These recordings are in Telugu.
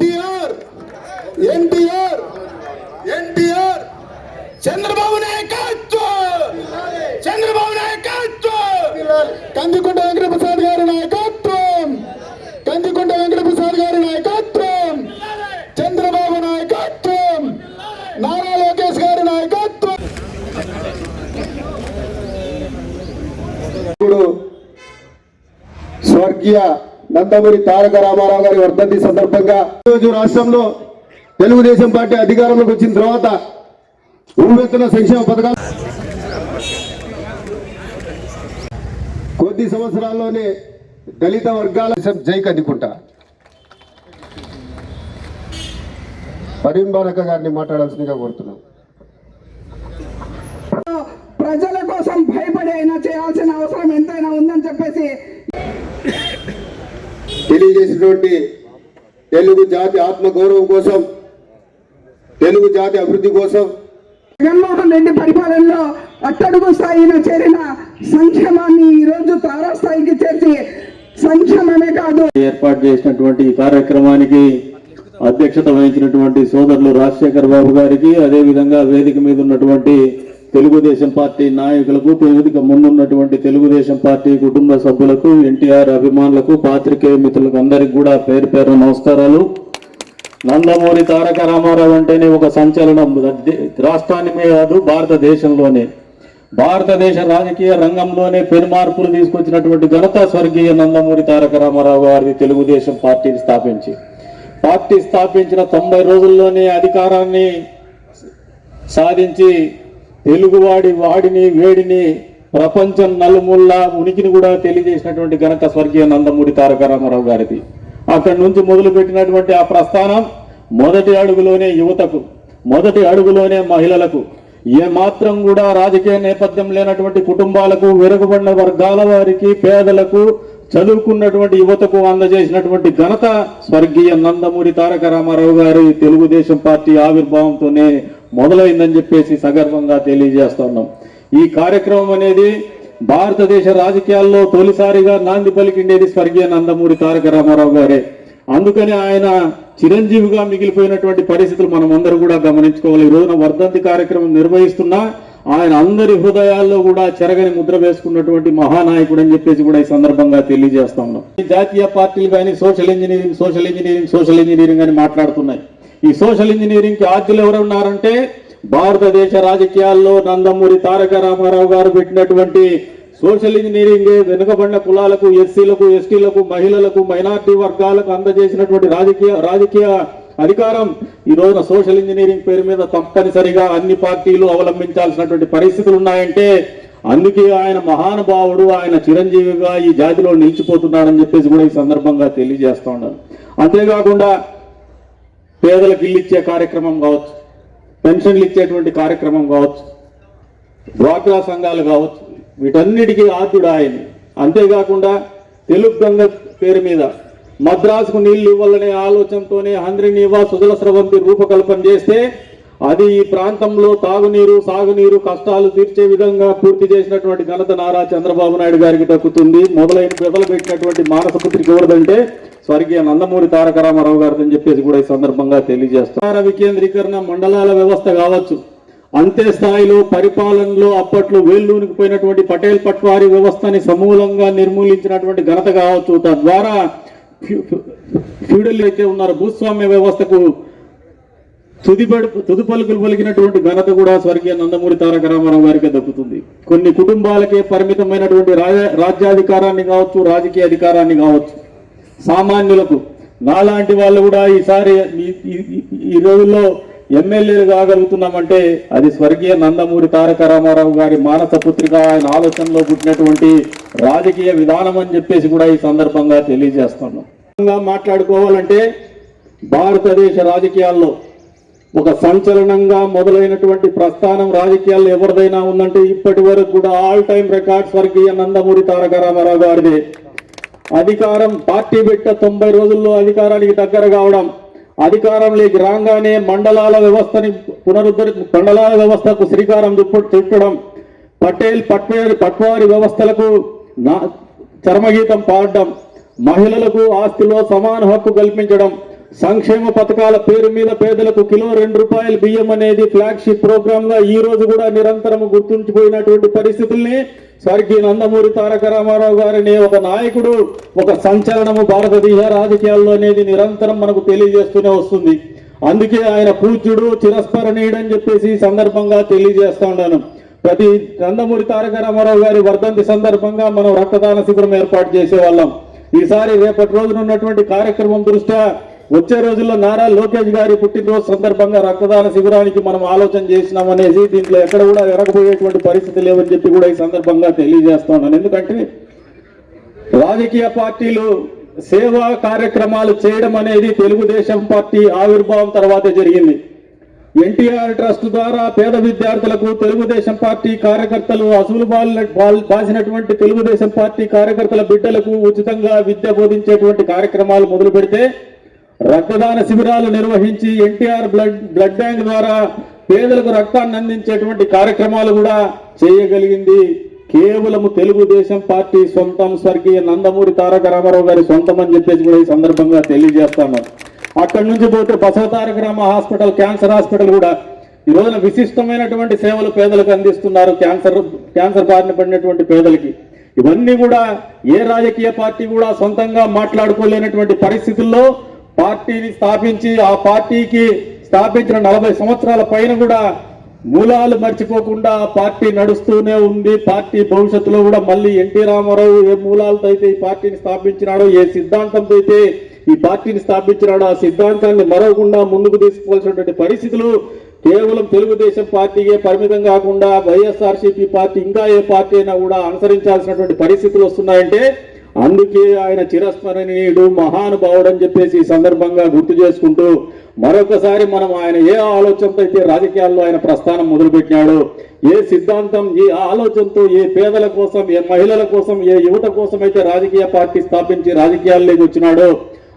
ఎన్టీఆర్ ఎన్టీఆర్ ఎన్టీఆర్. చంద్రబాబు నాయకత్వం చంద్రబాబు నాయకత్వం. కందికొండ వెంకటప్రసాద్ గారి నాయకత్వం కందికొండ వెంకటప్రసాద్ గారి నాయకత్వం. చంద్రబాబు నాయకత్వం నారా లోకేష్ గారి నాయకత్వం. ఇప్పుడు స్వర్గీయ నందమూరి తారక రామారావు గారి వర్ధంతి సందర్భంగా ఈరోజు రాష్ట్రంలో తెలుగుదేశం పార్టీ అధికారంలోకి వచ్చిన తర్వాత ఊవెత్తున సంక్షేమ పథకాలు కొద్ది సంవత్సరాల్లోనే దళిత వర్గాల జైక్ అందుకుంటా పరిమళక గారిని మాట్లాడాల్సిందిగా కోరుతున్నాం. ప్రజల కోసం భయపడి అయినా చేయాల్సిన అవసరం ఎంతైనా ఉందని చెప్పేసి తెలియజేసినటువంటి తెలుగు జాతి ఆత్మ గౌరవం కోసం తెలుగు జాతి అభివృద్ధి కోసం జగన్మోహన్ రెడ్డి పరిపాలనలో అట్టడుగు స్థాయిలో చేరిన సంక్షేమాన్ని ఈ రోజు తారాస్థాయికి చేర్చి సంక్షేమమే కాదు. ఏర్పాటు చేసినటువంటి ఈ కార్యక్రమానికి అధ్యక్షత వహించినటువంటి సోదరులు రాజశేఖర్ బాబు గారికి అదేవిధంగా వేదిక మీద ఉన్నటువంటి తెలుగుదేశం పార్టీ నాయకులకు వేదిక ముందున్నటువంటి తెలుగుదేశం పార్టీ కుటుంబ సభ్యులకు ఎన్టీఆర్ అభిమానులకు పాత్రికేయ మిత్రులకు అందరికి కూడా పేరు పేరు నమస్కారాలు. నందమూరి తారక రామారావు అంటేనే ఒక సంచలనం. రాష్ట్రాన్ని రాష్ట్రానికి కాదు భారతదేశంలోనే. భారతదేశ రాజకీయ రంగంలోనే పెనుమార్పులు తీసుకొచ్చినటువంటి ఘనత స్వర్గీయ నందమూరి తారక రామారావు గారిది తెలుగుదేశం పార్టీని స్థాపించి. పార్టీ స్థాపించిన తొంభై రోజుల్లోనే అధికారాన్ని సాధించి తెలుగువాడి వాడిని వేడిని ప్రపంచం నలుమూల ఉనికిని కూడా తెలియజేసినటువంటి ఘనత స్వర్గీయ నందమూరి తారక రామారావు గారిది. అక్కడి నుంచి మొదలుపెట్టినటువంటి ఆ ప్రస్థానం మొదటి అడుగులోనే యువతకు మొదటి అడుగులోనే మహిళలకు. ఏ మాత్రం కూడా రాజకీయ నేపథ్యం లేనటువంటి కుటుంబాలకు వెనుకబడిన వర్గాల వారికి పేదలకు చదువుకున్నటువంటి యువతకు అందజేసినటువంటి ఘనత స్వర్గీయ నందమూరి తారక రామారావు గారి తెలుగుదేశం పార్టీ ఆవిర్భావంతోనే మొదలైందని చెప్పేసి సగర్వంగా తెలియజేస్తున్నాం. ఈ కార్యక్రమం అనేది భారతదేశ రాజకీయాల్లో తొలిసారిగా నాంది పలికిండేది స్వర్గీయ నందమూరి తారక రామారావు గారే. అందుకని ఆయన చిరంజీవిగా మిగిలిపోయినటువంటి పరిస్థితులు మనం అందరూ కూడా గమనించుకోవాలి. ఈ రోజున వర్ధంతి కార్యక్రమం నిర్వహిస్తున్నా ఆయన అందరి హృదయాల్లో కూడా చెరగని ముద్ర వేసుకున్నటువంటి మహానాయకుడు అని చెప్పేసి కూడా ఈ సందర్భంగా తెలియజేస్తా ఉన్నాం ఈ జాతీయ పార్టీలు కానీ social engineering social engineering social engineering అని మాట్లాడుతున్నాయి. ఈ సోషల్ ఇంజనీరింగ్కి ఆద్యులు ఎవరు ఉన్నారంటే భారతదేశ రాజకీయాల్లో నందమూరి తారక రామారావు గారు పెట్టినటువంటి సోషల్ ఇంజనీరింగ్ వెనుకబడిన కులాలకు ఎస్సీలకు ఎస్టీలకు మహిళలకు మైనార్టీ వర్గాలకు అందజేసినటువంటి రాజకీయ రాజకీయ అధికారం ఈ రోజున సోషల్ ఇంజనీరింగ్ పేరు మీద తప్పనిసరిగా అన్ని పార్టీలు అవలంబించాల్సినటువంటి పరిస్థితులు ఉన్నాయంటే అందుకే ఆయన మహానుభావుడు ఆయన చిరంజీవిగా ఈ జాతిలో నిలిచిపోతున్నాడని చెప్పేసి కూడా ఈ సందర్భంగా తెలియజేస్తా ఉన్నాను. అంతేకాకుండా పేదలకు ఇల్లు ఇచ్చే కార్యక్రమం కావచ్చు పెన్షన్లు ఇచ్చేటువంటి కార్యక్రమం కావచ్చు డ్వాక్రా సంఘాలు కావచ్చు వీటన్నిటికీ ఆద్యుడు ఆయన అంతేకాకుండా తెలుగు గంగ పేరు మీద మద్రాసుకు నీళ్ళు ఇవ్వాలనే ఆలోచనతోనే హంద్రినివా సుజల స్రవంతి రూపకల్పన చేస్తే అది ఈ ప్రాంతంలో తాగునీరు సాగునీరు కష్టాలు తీర్చే విధంగా పూర్తి చేసినటువంటి ఘనత నారా చంద్రబాబు నాయుడు గారికి దక్కుతుంది. మొదలైన మొదలు పెట్టినటువంటి మానస ఎవరిదంటే స్వర్గీయ నందమూరి తారక రామారావు గారిని చెప్పేసి కూడా ఈ సందర్భంగా తెలియజేస్తారు వికేంద్రీకరణ మండలాల వ్యవస్థ కావచ్చు. అంతే స్థాయిలో పరిపాలనలో అప్పట్లో వేళ్ళూనికి పోయినటువంటి పటేల్ పట్వారి వ్యవస్థని సమూలంగా నిర్మూలించినటువంటి ఘనత కావచ్చు. తద్వారా ఫ్యూడల్ అయితే ఉన్నారు భూస్వామ్య వ్యవస్థకు తుదిపడు తుది పలుకులు పలికినటువంటి ఘనత కూడా స్వర్గీయ నందమూరి తారక రామారావు గారికి దక్కుతుంది. కొన్ని కుటుంబాలకే పరిమితమైనటువంటి రాజ- రాజ్యాధికారాన్ని కావచ్చు రాజకీయ అధికారాన్ని కావచ్చు. సామాన్యులకు నాలాంటి వాళ్ళు కూడా ఈసారి ఈ- రోజుల్లో ఎమ్మెల్యేలు కాగలుగుతున్నామంటే అది స్వర్గీయ నందమూరి తారక రామారావు గారి మానస పుత్రిక ఆయన ఆలోచనలో పుట్టినటువంటి రాజకీయ విధానం అని చెప్పేసి కూడా ఈ సందర్భంగా తెలియజేస్తున్నాం. మాట్లాడుకోవాలంటే భారతదేశ రాజకీయాల్లో ఒక సంచలనంగా మొదలైనటువంటి ప్రస్థానం రాజకీయాల్లో ఎవరిదైనా ఉందంటే ఇప్పటి వరకు కూడా ఆల్ టైం రికార్డ్ స్వర్గీయ నందమూరి తారక రామారావు గారిదే. అధికారం పార్టీ పెట్ట తొంభై రోజుల్లో అధికారానికి దగ్గర కావడం అధికారంలోకి రాగానే మండలాల వ్యవస్థని పునరుద్ధరి మండలాల వ్యవస్థకు శ్రీకారం చుట్ట- చుట్టడం పటేల్ పట్వారి పట్వారి వ్యవస్థలకు చర్మగీతం పాడడం మహిళలకు ఆస్తిలో సమాన హక్కు కల్పించడం సంక్షేమ పథకాల పేరు మీద పేదలకు కిలో రెండు రూపాయల బియ్యం అనేది ఫ్లాగ్షిప్ ప్రోగ్రామ్గా ఈ రోజు కూడా నిరంతరం గుర్తుంచిపోయినటువంటి పరిస్థితుల్ని స్వర్గీయ నందమూరి తారక రామారావు గారిని ఒక నాయకుడు ఒక సంచలనము భారతదేశ రాజకీయాల్లో అనేది నిరంతరం మనకు తెలియజేస్తూనే వస్తుంది. అందుకే ఆయన పూజ్యుడు చిరస్మరణీయుడు అని చెప్పేసి సందర్భంగా తెలియజేస్తా ఉన్నాను. ప్రతి నందమూరి తారక రామారావు గారి వర్ధంతి సందర్భంగా మనం రక్తదాన శిబిరం ఏర్పాటు చేసేవాళ్ళం. ఈసారి రేపటి రోజున ఉన్నటువంటి కార్యక్రమం దృష్ట్యా వచ్చే రోజుల్లో నారా లోకేష్ గారి పుట్టినరోజు సందర్భంగా రక్తదాన శిబిరానికి మనం ఆలోచన చేసినాం అనేసి దీంట్లో ఎక్కడ కూడా వెనకపోయేటువంటి పరిస్థితి లేవని చెప్పి కూడా ఈ సందర్భంగా తెలియజేస్తా ఉన్నాను. ఎందుకంటే రాజకీయ పార్టీలు సేవా కార్యక్రమాలు చేయడం అనేది తెలుగుదేశం పార్టీ ఆవిర్భావం తర్వాతే జరిగింది. ఎన్టీఆర్ ట్రస్ట్ ద్వారా పేద విద్యార్థులకు తెలుగుదేశం పార్టీ కార్యకర్తలు అసలు బాసినటువంటి తెలుగుదేశం పార్టీ కార్యకర్తల బిడ్డలకు ఉచితంగా విద్య బోధించేటువంటి కార్యక్రమాలు మొదలు పెడితే రక్తదాన శిబిరాలు నిర్వహించి ఎన్టీఆర్ బ్లడ్ బ్లడ్ బ్యాంక్ ద్వారా పేదలకు రక్తాన్ని అందించేటువంటి కార్యక్రమాలు కూడా చేయగలిగింది. కేవలము తెలుగుదేశం పార్టీ సొంతం స్వర్గీయ నందమూరి తారక రామారావు గారి సొంతం అని చెప్పేసి కూడా ఈ సందర్భంగా తెలియజేస్తాను. అక్కడి నుంచి పోతే Basava Taraka Rama hospital cancer hospital కూడా ఈ రోజున విశిష్టమైనటువంటి సేవలు పేదలకు అందిస్తున్నారు. క్యాన్సర్ క్యాన్సర్ బారిన పడినటువంటి పేదలకి. ఇవన్నీ కూడా ఏ రాజకీయ పార్టీ కూడా సొంతంగా మాట్లాడుకోలేనటువంటి పరిస్థితుల్లో పార్టీని స్థాపించి ఆ పార్టీకి స్థాపించిన నలభై సంవత్సరాల పైన కూడా మూలాలు మర్చిపోకుండా పార్టీ నడుస్తూనే ఉంది. పార్టీ భవిష్యత్తులో కూడా మళ్ళీ ఎన్టీ రామారావు ఏ మూలాలతో అయితే ఈ పార్టీని స్థాపించినాడో ఏ సిద్ధాంతంతో అయితే ఈ పార్టీని స్థాపించినాడో ఆ సిద్ధాంతాన్ని మరవకుండా ముందుకు తీసుకోవాల్సినటువంటి పరిస్థితులు కేవలం తెలుగుదేశం పార్టీకే పరిమితం కాకుండా వైఎస్ఆర్సీపీ పార్టీ ఇంకా ఏ పార్టీ అయినా కూడా అనుసరించాల్సినటువంటి పరిస్థితులు వస్తున్నాయంటే అందుకే ఆయన చిరస్మరణీయుడు మహానుభావుడు అని చెప్పేసి ఈ సందర్భంగా గుర్తు చేసుకుంటూ మరొకసారి మనం ఆయన ఏ ఆలోచనతో అయితే రాజకీయాల్లో ఆయన ప్రస్థానం మొదలుపెట్టినాడు ఏ సిద్ధాంతం ఏ ఆలోచనతో ఏ పేదల కోసం ఏ మహిళల కోసం ఏ యువత కోసం అయితే రాజకీయ పార్టీ స్థాపించి రాజకీయాల్లోకి వచ్చినాడో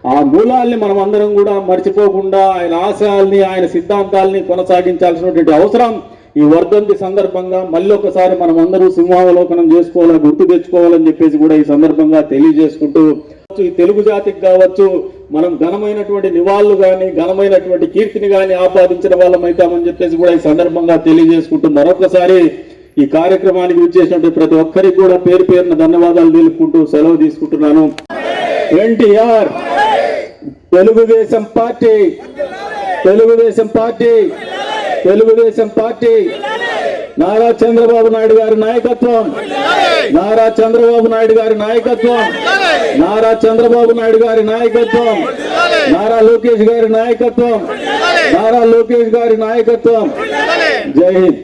ఆ మూలాల్ని మనం అందరం కూడా మర్చిపోకుండా ఆయన ఆశయాల్ని ఆయన సిద్ధాంతాల్ని కొనసాగించాల్సినటువంటి అవసరం ఈ వర్ధంతి సందర్భంగా మళ్ళీ ఒకసారి మనం అందరూ సింహావలోకనం చేసుకోవాలని గుర్తు తెచ్చుకోవాలని చెప్పేసి కూడా ఈ సందర్భంగా తెలియజేసుకుంటూ ఈ తెలుగు జాతికి కావచ్చు మనం ఘనమైనటువంటి నివాళులు కానీ ఘనమైనటువంటి కీర్తిని కానీ ఆపాదించిన వాళ్ళం అవుతామని చెప్పేసి కూడా ఈ సందర్భంగా తెలియజేసుకుంటూ మరొకసారి ఈ కార్యక్రమానికి విచ్చేసినటువంటి ప్రతి ఒక్కరికి కూడా పేరు పేరున ధన్యవాదాలు తెలుపుకుంటూ సెలవు తీసుకుంటున్నాను. NTR Telugu Desam party Telugu Desam party Telugu Desam party Nara Chandrababu Naidu గారి నాయకత్వం. నారా చంద్రబాబు నాయుడు గారి నాయకత్వం. నారా చంద్రబాబు నాయుడు గారి నాయకత్వం. నారా లోకేష్ గారి నాయకత్వం. నారా లోకేష్ గారి నాయకత్వం. జై హింద్.